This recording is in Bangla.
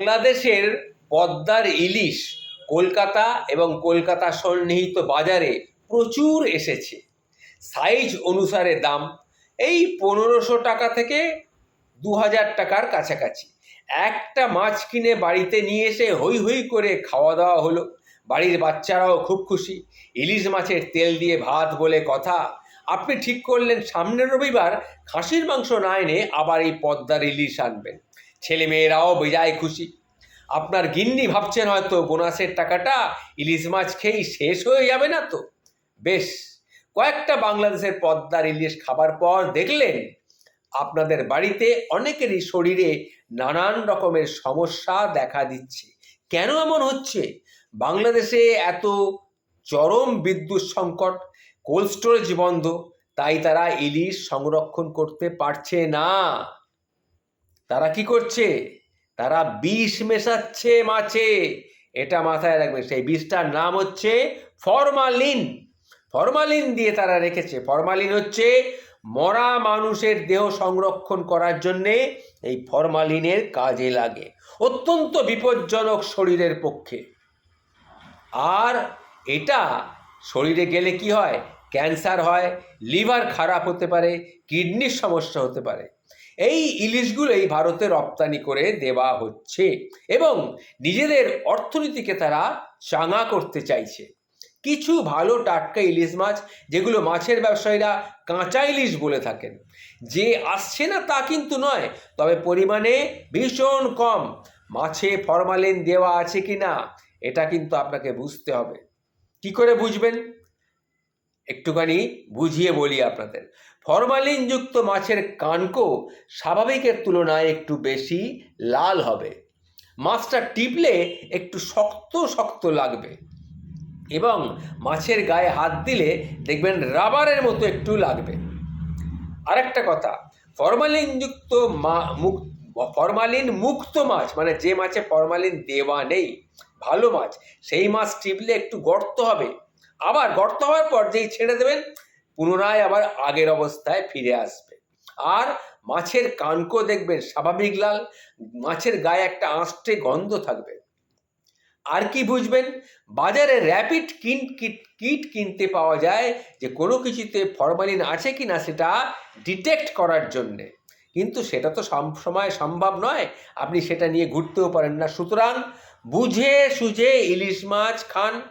বাংলাদেশের পদ্মার ইলিশ কলকাতা এবং কলকাতা সন্নিহিত বাজারে প্রচুর এসেছে। সাইজ অনুসারে দাম এই পনেরোশো টাকা থেকে দু হাজার টাকার কাছাকাছি। একটা মাছ কিনে বাড়িতে নিয়ে এসে হই হই করে খাওয়া দাওয়া হলো। বাড়ির বাচ্চারাও খুব খুশি। ইলিশ মাছের তেল দিয়ে ভাত বলে কথা। আপনি ঠিক করলেন, সামনের রবিবার খাসির মাংস না এনে আবার এই পদ্মার ইলিশ আনবেন। ছেলে মেয়েরাও বেজায় খুশি। আপনার গিন্নি ভাবছেন হয়তো বোনাসের টাকাটা ইলিশ মাছ খেয়েই শেষ হয়ে যাবে না তো? বেশ, কয়েকটা বাংলাদেশের পদ্মার ইলিশ খাবার পর দেখলেন, আপনাদের বাড়িতে অনেকেরই শরীরে নানান রকমের সমস্যা দেখা দিচ্ছে। কেন এমন হচ্ছে? বাংলাদেশে এত চরম বিদ্যুৎ সংকট, কোল্ড স্টোরেজ বন্ধ, তাই তারা ইলিশ সংরক্ষণ করতে পারছে না। তারা কি করছে? তারা বিষ মেশাচ্ছে মাছে। এটা মাথায় রাখবে। সেই বিষটার নাম হচ্ছে ফরমালিন। ফরমালিন দিয়ে তারা রেখেছে। ফরমালিন হচ্ছে মরা মানুষের দেহ সংরক্ষণ করার জন্যে এই ফরমালিনের কাজে লাগে। অত্যন্ত বিপজ্জনক শরীরের পক্ষে। আর এটা শরীরে গেলে কি হয়? ক্যান্সার হয়, লিভার খারাপ হতে পারে, কিডনির সমস্যা হতে পারে। এই ইলিশগুলোই ভারতে রপ্তানি করে দেওয়া হচ্ছে এবং নিজেদের অর্থনীতিকে তারা চাঙা করতে চাইছে। কিছু ভালো টাটকা ইলিশ মাছ, যেগুলো মাছের ব্যবসায়ীরা কাঁচা ইলিশ বলে থাকেন, যে আসছে না তা কিন্তু নয়, তবে পরিমাণে ভীষণ কম। মাছে ফরমালিন দেওয়া আছে কি না এটা কিন্তু আপনাকে বুঝতে হবে। কি করে বুঝবেন? একটুখানি বুঝিয়ে বলি আপনাদের। ফরমালিনযুক্ত মাছের কানকো স্বাভাবিকের তুলনায় একটু বেশি লাল হবে। মাছটা টিপলে একটু শক্ত শক্ত লাগবে এবং মাছের গায়ে হাত দিলে দেখবেন রাবারের মতো একটু লাগবে। আরেকটা কথা, ফরমালিনযুক্ত মা মুক ফরমালিন মুক্ত মাছ মানে যে মাছে ফরমালিন দেওয়া নেই, ভালো মাছ, সেই মাছ টিপলে একটু গর্ত হবে। আবার গর্ত হওয়ার পর যেই ছেড়ে দেবেন, পুনরায় আবার আগের অবস্থায় ফিরে আসবে। আর মাছের কানকো দেখবেন স্বাভাবিক লাল, মাছের গায়ে একটা আঁশটে গন্ধ থাকবে। আর কি বুঝবেন? বাজারে র্যাপিড কিট কিট কিট কিনতে পাওয়া যায় যে কোনো কিছুতে ফরমালিন আছে কি না সেটা ডিটেক্ট করার জন্যে। কিন্তু সেটা তো সময় সম্ভব নয়। আপনি সেটা নিয়ে ঘুরতেও পারেন না। সুতরাং বুঝে সুঝে ইলিশ মাছ খান।